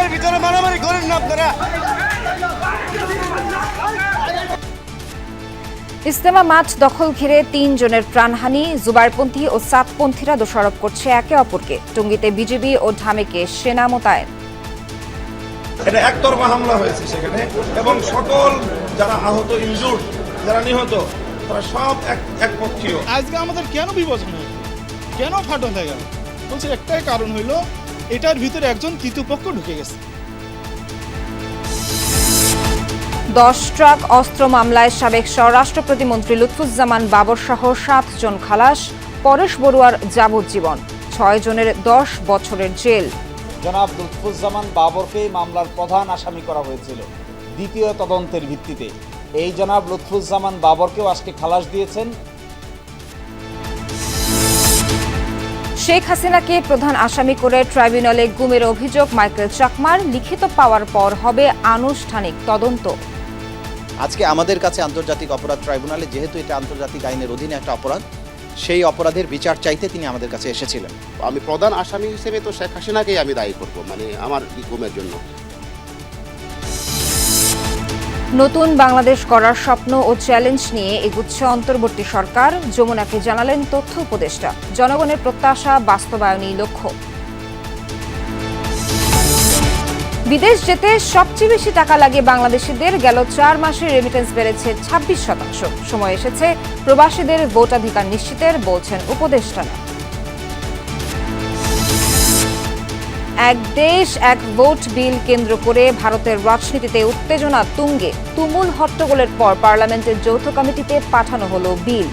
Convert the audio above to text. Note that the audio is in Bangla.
দলের ভিতরে মারামারি করেন না আপনারা। ইস্তেমা মাঠ দখল ঘিরে তিন জনের প্রাণহানি জুবাইরপন্থী ও সাতপন্থীরা দোষারোপ করছে একে অপরকে। টঙ্গীতে বিজেপি ও ঢামেকে সেনা মোতায়েন। এটা একতরফা হামলা হয়েছে সেখানে এবং সকল যারা আহত ইনজুর যারা নিহত তারা সব এক একপক্ষীয়। আজকে আমাদের কেন বিভাজন হলো? কেন ফাটল হয়ে গেল? বলছে একটাই কারণ হইল এটার ভিতরে একজন তৃতীয় ঢুকে গেছে। দশ ট্রাক অস্ত্র মামলায় সাবেক স্বরাষ্ট্র প্রতিমন্ত্রী লুৎফুজ্জামান বাবর সহ সাতজন খালাস পরেশ বড়ুয়ার যাবজ্জীবন ছয় জনের দশ বছরের জেল। জনাব লুৎফুজ্জামান বাবরকে মামলার প্রধান আসামি করা হয়েছিল। দ্বিতীয় তদন্তের ভিত্তিতে এই জনাব লুৎফুজ্জামান বাবরকেও আজকে খালাস দিয়েছেন শেখ হাসিনাকে প্রধান আসামি করে ট্রাইব্যুনালে গুমের অভিযোগ মাইকেল চাকমার লিখিত পাওয়ার পর হবে আনুষ্ঠানিক তদন্ত। আজকে আমাদের কাছে আন্তর্জাতিক অপরাধ ট্রাইব্যুনালে যেহেতু এটা আন্তর্জাতিক আইনের অধীনে একটা অপরাধ সেই অপরাধের বিচার চাইতে তিনি আমাদের কাছে এসেছিলেন। আমি প্রধান আসামি হিসেবে তো শেখ হাসিনাকেই আমি দায়ী করব মানে আমার গুমের জন্য। নতুন বাংলাদেশ গড়ার স্বপ্ন ও চ্যালেঞ্জ নিয়ে এগুচ্ছে অন্তর্বর্তী সরকার। যমুনাকে জানালেন তথ্য উপদেষ্টা। জনগণের প্রত্যাশা, বাস্তবায়নই লক্ষ্য। বিদেশ যেতে সবচেয়ে বেশি টাকা লাগে বাংলাদেশিদের, গেল চার মাসে রেমিটেন্স বেড়েছে ছাব্বিশ শতাংশ। সময় এসেছে প্রবাসীদের ভোটাধিকার নিশ্চিতের, বলছেন উপদেষ্টারা। এক দেশ, এক ভোট বিল কেন্দ্র করে ভারতের রাজনীতিতে উত্তেজনা তুঙ্গে। তুমুল হট্টগোলের পর পার্লামেন্টের যৌথ কমিটিতে পাঠানো হলো বিল।